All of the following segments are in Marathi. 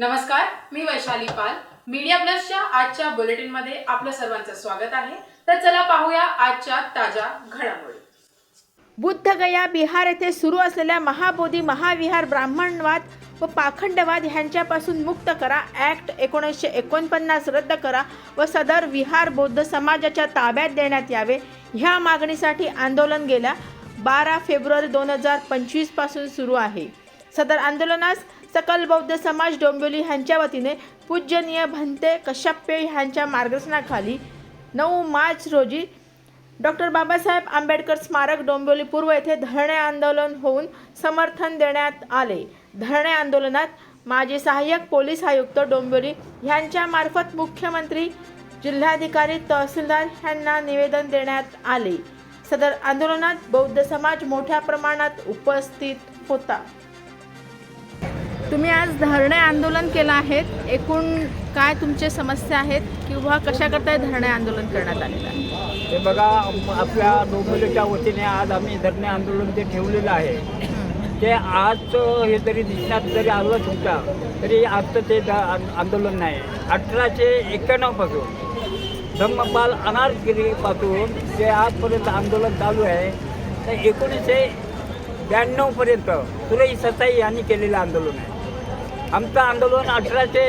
नमस्कार मी वैशाली पाल. मीडिया प्लसच्या आजच्या बुलेटिनमध्ये आपलं सर्वांचं स्वागत आहे. तर चला पाहूया आजच्या ताज्या घडामोडी. बुद्धगया बिहार येथे सुरू असलेल्या महाबोधी महाविहार ब्राह्मणवाद व पाखंडवाद ह्यांच्यापासून मुक्त करा. ॲक्ट एकोणीसशे एकोणपन्नास रद्द करा व सदर विहार बौद्ध समाजाच्या ताब्यात देण्यात यावे. ह्या मागणीसाठी आंदोलन गेल्या बारा फेब्रुवारी दोन हजार पंचवीसपासून सुरू आहे. सदर आंदोलनास सकल बौद्ध समाज डोंबिवली ह्यांच्या वतीने पूजनीय भंते कश्यप्य ह्यांच्या मार्गदर्शनाखाली नऊ मार्च रोजी डॉक्टर बाबासाहेब आंबेडकर स्मारक डोंबिवली पूर्व येथे धरणे आंदोलन होऊन समर्थन देण्यात आले. धरणे आंदोलनात माजी सहाय्यक पोलीस आयुक्त डोंबिवली ह्यांच्यामार्फत मुख्यमंत्री जिल्हाधिकारी तहसीलदार ह्यांना निवेदन देण्यात आले. सदर आंदोलनात बौद्ध समाज मोठ्या प्रमाणात उपस्थित होता. तुम्ही आज धरणे आंदोलन केलं आहे एकूण काय तुमचे समस्या आहेत किंवा कशाकरता हे धरणे आंदोलन करण्यात आलेलं आहे? हे बघा आपल्या डोंबिवलीच्या वतीने आज आम्ही धरणे आंदोलन जे ठेवलेलं आहे ते आज हे जरी दिसण्यात जरी आलं तुमच्या तरी आजचं ते आंदोलन नाही. अठराशे एक्क्याण्णवपासून धम्मपाल अनारगिरीपासून ते आजपर्यंत आंदोलन चालू आहे तर एकोणीसशे ब्याण्णवपर्यंत सुरई ससाई यांनी केलेलं आंदोलन आहे. आमचं आंदोलन अठराशे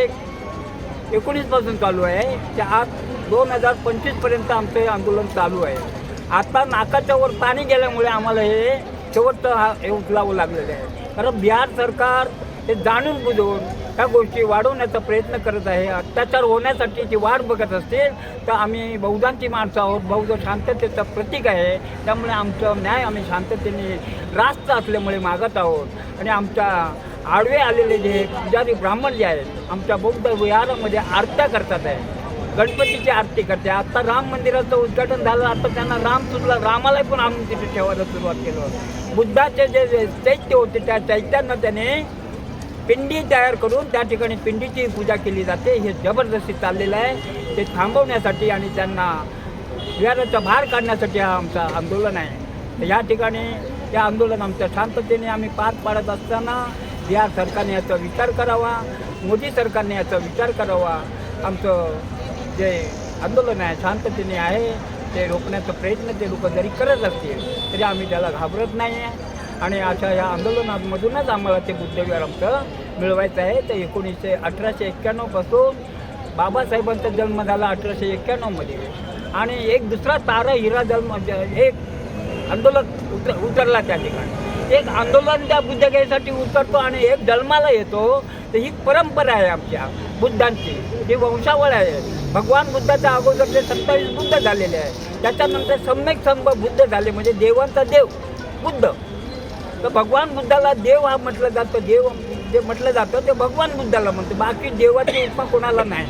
एकोणीसपासून चालू आहे. ते आज दोन हजार पंचवीसपर्यंत आमचं हे आंदोलन चालू आहे. आता नाकाच्या वर पाणी गेल्यामुळे आम्हाला हे शेवटचं हा हे उचलावं लागलेलं आहे. कारण बिहार सरकार हे जाणून बुजवून ह्या गोष्टी वाढवण्याचा प्रयत्न करत आहे. अत्याचार होण्यासाठी जी वाट बघत असतील तर आम्ही बहुधांची माणसं आहोत. बौद्ध शांततेचं प्रतीक आहे. त्यामुळे आमचं न्याय आम्ही शांततेने रास्त असल्यामुळे मागत आहोत. आणि आमच्या आडवे आलेले जे पुजारी ब्राह्मण जे आहेत आमच्या बौद्ध विहारामध्ये आरत्या करतात आहे. गणपतीची आरती करते. आता राम मंदिराचं उद्घाटन झालं आता त्यांना राम सुरला रामाला पण आम्ही तिथे ठेवायला सुरुवात केलं. बुद्धाचे जे चैत्य होते त्या चैत्यांना त्याने पिंडी तयार करून त्या ठिकाणी पिंडीची पूजा केली जाते. हे जबरदस्ती चाललेलं आहे. ते थांबवण्यासाठी आणि त्यांना विहाराचा भार काढण्यासाठी हा आमचा आंदोलन आहे. तर या ठिकाणी त्या आंदोलन आमच्या शांततेने आम्ही पार पाडत असताना बिहार सरकारने याचा विचार करावा मोदी सरकारने याचा विचार करावा. आमचं जे आंदोलन आहे शांततेने आहे ते रोखण्याचा प्रयत्न ते लोक जरी करत असतील तरी आम्ही त्याला घाबरत नाही आहे आणि अशा या आंदोलनामधूनच आम्हाला ते बुद्धविहार आमचं मिळवायचं आहे. तर एकोणीसशे अठराशे एक्क्याण्णवपासून बाबासाहेबांचा जन्म झाला अठराशे एक्क्याण्णवमध्ये आणि एक दुसरा तारा हिरा जन्म एक आंदोलन उतर उतरला त्या ठिकाणी. एक आंदोलन त्या बुद्धगयेसाठी उतरतो आणि एक जन्माला येतो. तर ही परंपरा आहे आमच्या बुद्धांची. ही वंशावळ आहे. भगवान बुद्धाच्या अगोदर ते सत्तावीस बुद्ध झालेले आहे. त्याच्यानंतर सम्यक संभ बुद्ध झाले म्हणजे देवांचा देव बुद्ध. तर भगवान बुद्धाला देव हा म्हटलं जातं. देव जे म्हटलं जातं ते भगवान बुद्धाला म्हणतं. बाकी देवाची उपमा कोणाला नाही.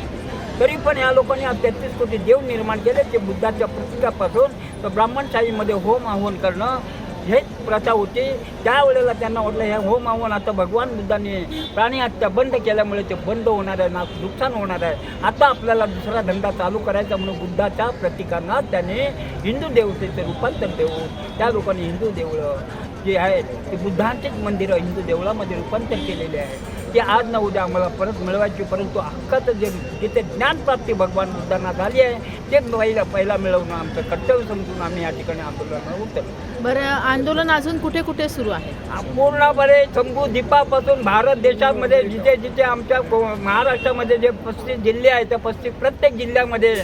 तरी पण या लोकांनी तेहतीस कोटी देव निर्माण केले. ते बुद्धाच्या प्रतीकापासून तर ब्राह्मणशाहीमध्ये होम आव्हान करणं हेच प्रथा होती. त्यावेळेला त्यांना वाटलं हे होम आव्हान आता भगवान बुद्धाने प्राणी हत्या बंद केल्यामुळे ते बंद होणार आहे ना नुकसान होणार आहे. आता आपल्याला दुसरा धंदा चालू करायचा म्हणून बुद्धाच्या प्रतिकांना त्याने हिंदू देवतेचं रूपांतर देऊन त्या लोकांनी हिंदू देवळं जे आहेत ते बुद्धांचेच मंदिरं हिंदू देवळामध्ये रूपांतर केलेले आहे. ते आज ना उद्या आम्हाला परत मिळवायची परंतु हक्काचं जे जिथे ज्ञानप्राप्ती भगवान बुद्धांना झाली आहे ते पहिला पहिला मिळवणं आमचं कर्तव्य समजून आम्ही या ठिकाणी आंदोलनाला उतरलो बरं आंदोलन अजून कुठे कुठे सुरू आहे? पूर्णपणे शंभू द्वीपापासून भारत देशामध्ये जिथे जिथे आमच्या महाराष्ट्रामध्ये जे पस्तीस जिल्हे आहेत त्या पस्तीस प्रत्येक जिल्ह्यामध्ये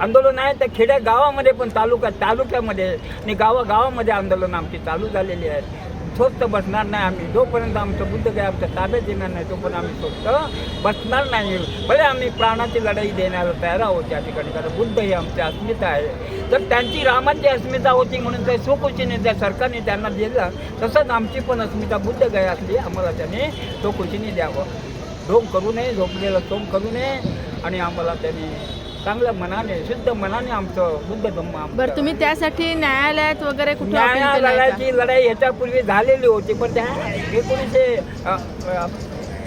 आंदोलन आहे तर खेड्या गावामध्ये पण तालुका तालुक्यामध्ये आणि गावागावामध्ये आंदोलन आमची चालू झालेली आहेत स्वस्त बसणार नाही आम्ही. जोपर्यंत आमचं बुद्ध काय आमच्या ताब्यात येणार नाही तोपर्यंत आम्ही स्वस्त बसणार नाही. भले आम्ही प्राणाची लढाई देण्याला तयार आहोत त्या ठिकाणी कारण बुद्ध ही आमची अस्मिता आहे. तर त्यांची रामाची अस्मिता होती म्हणून त्या सोकुशीने त्या सरकारने त्यांना दिलं तसंच आमची पण अस्मिता बुद्ध गया असली आम्हाला त्याने सोकुशीने द्यावं. झोप करू नये झोपलेलं सोम करू नये आणि आम्हाला त्याने चांगल्या मनाने शुद्ध मनाने आमचं बुद्ध धम्म आमचं- बरं तुम्ही त्यासाठी न्यायालयात वगैरे कुठे appeal केलंय का? न्यायालयाची लढाई ह्याच्यापूर्वी झालेली होती पण त्या एकोणीसशे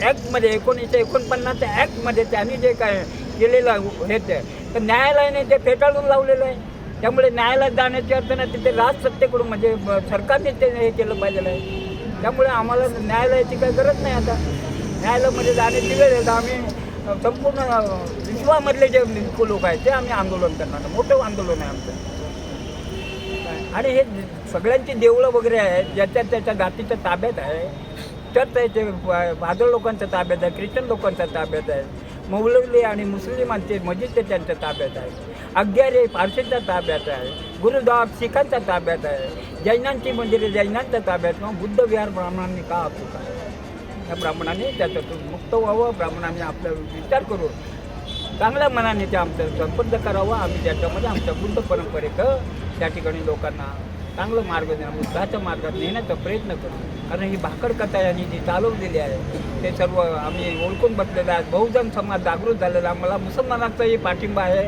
ॲक्टमध्ये एकोणीसशे एकोणपन्नास ॲक्टमध्ये त्यांनी जे काय केलेलं हे ते तर न्यायालयाने ते फेटाळून लावलेलं आहे. त्यामुळे न्यायालयात जाण्याची अर्थ नाही तिथे राजसत्तेकडून म्हणजे ब- सरकारने ते हे केलं पाहिजे आहे. त्यामुळे आम्हाला न्यायालयाची काही गरज नाही आता. न्यायालयामध्ये जाण्याची वेळ आहे तर आम्ही अ, संपूर्ण अ, विश्वामधले जे लोक आहेत ते आम्ही आंदोलन करणार. मोठं आंदोलन आहे आमचं. आणि हे सगळ्यांची देवळं वगैरे आहेत ज्याच्या त्याच्या जातीच्या ताब्यात आहे चर्च आहे ते भादळ लोकांच्या ताब्यात आहे ख्रिश्चन लोकांच्या ताब्यात आहे मौलवी आणि मुस्लिमांचे मस्जिद ते त्यांच्या ताब्यात आहे अग्यारे पारशींच्या ताब्यात आहे गुरुद्वार शिखांच्या ताब्यात आहे जैनांची मंदिरे जैनांच्या ताब्यात मग बुद्ध विहार ब्राह्मणांनी का आपू आहे त्या ब्राह्मणांनी त्याच्यातून मुक्त व्हावं ब्राह्मणांनी आपला विचार करून चांगल्या मनाने ते आमचं संबंध करावं. आम्ही त्याच्यामध्ये आमच्या बुद्ध परंपरेचं त्या ठिकाणी लोकांना चांगलं मार्ग देणं बुद्धाच्या मार्गात नेण्याचा प्रयत्न करू. कारण ही भाकड कथा यांनी जी चालवलेली आहे ते सर्व आम्ही ओळखून बसलेलं आहे. बहुजन समाज जागृत झालेला आहे. आम्हाला मुसलमानाचाही पाठिंबा आहे.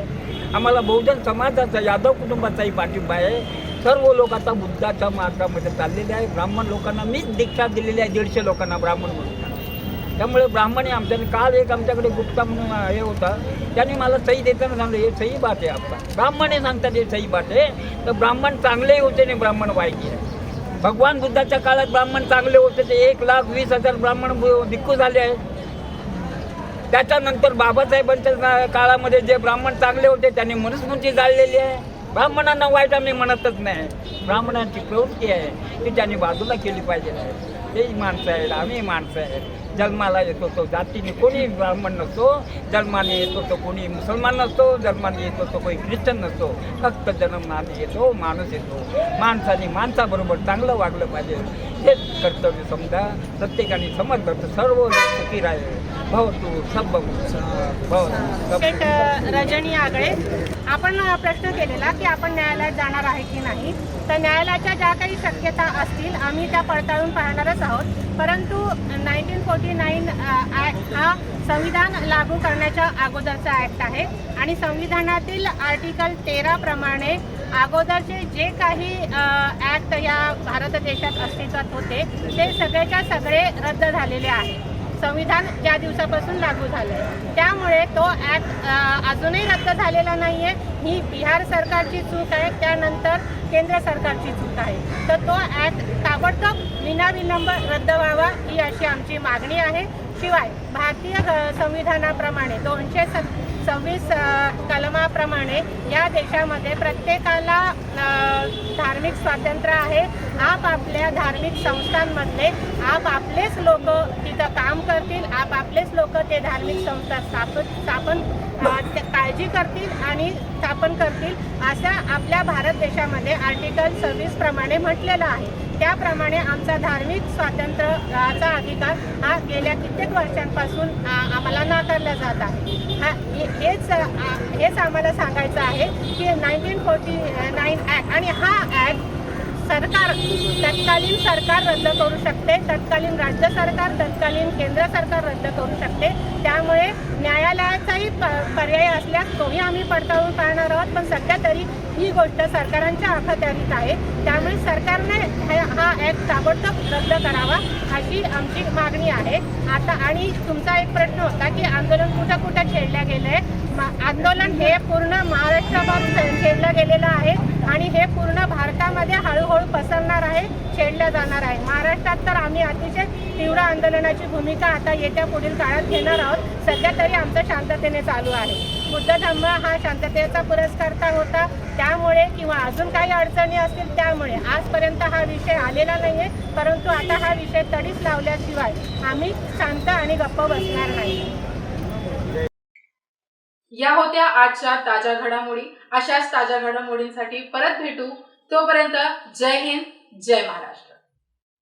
आम्हाला बहुजन समाजाचा यादव कुटुंबाचाही पाठिंबा आहे. सर्व लोक आता बुद्धाच्या मार्गामध्ये चाललेले आहे ब्राह्मण लोकांना मीच दीक्षा दिलेली आहे. दीडशे लोकांना ब्राह्मण म्हणून. त्यामुळे ब्राह्मण हे आमच्याने काल एक आमच्याकडे गुप्ता म्हणून हे होता. त्याने मला सही देताना सांगलं हे सही बात आहे आपला ब्राह्मण हे सांगतात हे सही बात आहे तर ब्राह्मण चांगलेही होते आणि ब्राह्मण वाईट आहे भगवान बुद्धाच्या काळात ब्राह्मण चांगले होते ते एक लाख वीस हजार ब्राह्मण भिक्खू झाले आहेत. त्याच्यानंतर बाबासाहेबांच्या का- काळामध्ये जे ब्राह्मण चांगले होते त्यांनी मनुस्मृती जाळलेली आहे. ब्राह्मणांना वाईट आम्ही म्हणतच नाही. ब्राह्मणांची प्रवृत्ती आहे ती त्यांनी बाजूला केली पाहिजे तेही माणसं आहेत आम्ही माणसं आहेत जन्माला येतो तो जातीने कोणी ब्राह्मण नसतो जन्माने येतो तो कोणी मुसलमान नसतो जन्माने येतो तो कोणी ख्रिश्चन नसतो. फक्त जन्माने येतो माणूस येतो. माणसाने माणसाबरोबर चांगलं वागलं पाहिजे. हेच कर्तव्य समजा प्रत्येकाने समजलं तर सर्व सुखी राहील. शेठ रजनी आगळे आपण प्रश्न केलेला की आपण न्यायालयात जाणार आहे की नाही? तर न्यायालयाच्या ज्या काही शक्यता असतील आम्ही त्या पडताळून पाहणारच आहोत. परंतु नाईन्टीन फोर्टी नाईन ॲक्ट हा संविधान लागू करण्याच्या अगोदरचा ॲक्ट आहे. आणि संविधानातील आर्टिकल तेरा प्रमाणे अगोदरचे जे काही ॲक्ट या भारत देशात अस्तित्वात होते ते सगळेच्या सगळे रद्द झालेले आहे संविधान ज्या दिवसापासून लागू झालं आहे त्यामुळे तो ॲक्ट अजूनही रद्द झालेला नाही आहे ही बिहार सरकारची चूक आहे. त्यानंतर केंद्र सरकारची चूक आहे. तर तो ॲक्ट ताबडतोब विनाविलंब रद्द व्हावा ही अशी आमची मागणी आहे. शिवाय भारतीय संविधानाप्रमाणे दोनशे स सव्वीस कलमाप्रमाणे या देशामध्ये प्रत्येकाला धार्मिक स्वातंत्र्य आहे. आपापल्या धार्मिक संस्थांमधले आपापलेच लोक तिथं काम करतील आपापलेच लोक ते धार्मिक संस्था स्थापन स्थापन काळजी करतील आणि स्थापन करतील अशा आपल्या भारत देशामध्ये आर्टिकल सव्वीस प्रमाणे म्हटलेलं आहे. त्याप्रमाणे आमचा धार्मिक स्वातंत्र्याचा अधिकार हा गेल्या कित्येक वर्षांपासून आम्हाला नाकारला जात आहे. हा हेच हेच आम्हाला सांगायचं आहे की नाईन्टीन फोर्टी नाईन ॲक्ट आणि हा ॲक्ट सरकार तत्कालीन सरकार रद्द करू शकते. तत्कालीन राज्य सरकार तत्कालीन केंद्र सरकार रद्द करू शकते. त्यामुळे न्यायालयाचाही प पर्याय असल्यास तोही आम्ही पडताळून पाहणार आहोत. पण सध्या तरी ही गोष्ट सरकारांच्या अखत्यारीत आहे. त्यामुळे सरकारने हा ॲक्ट ताबडतोब रद्द करावा. अशी आमची मागणी आहे. आता आणि तुमचा एक प्रश्न होता की आंदोलन कुठं कुठं छेडल्या गेलं आहे आंदोलन हे पूर्ण महाराष्ट्रभर खेळलं छेडलं गेलेलं आहे आणि हे पूर्ण भारतामध्ये हळूहळू पसरणार आहे छेडल्या जाणार आहे. महाराष्ट्रात तर आम्ही अतिशय तीव्र आंदोलनाची भूमिका आता येत्या पुढील काळात घेणार आहोत. सध्या तरी आमचं शांततेने चालू आहे. बुद्ध धम्म हा शांततेचा पुरस्कर्ता होता. त्यामुळे किंवा अजून काही अडचणी असतील त्यामुळे आजपर्यंत हा विषय आलेला नाही आहे परंतु आता हा विषय तडीच लावल्याशिवाय आम्ही शांत आणि गप्प बसणार नाही. या होत्या आजच्या ताज्या घडामोडी. अशाच ताज्या घडामोडींसाठी परत भेटू. तोपर्यंत जय हिंद जय महाराष्ट्र.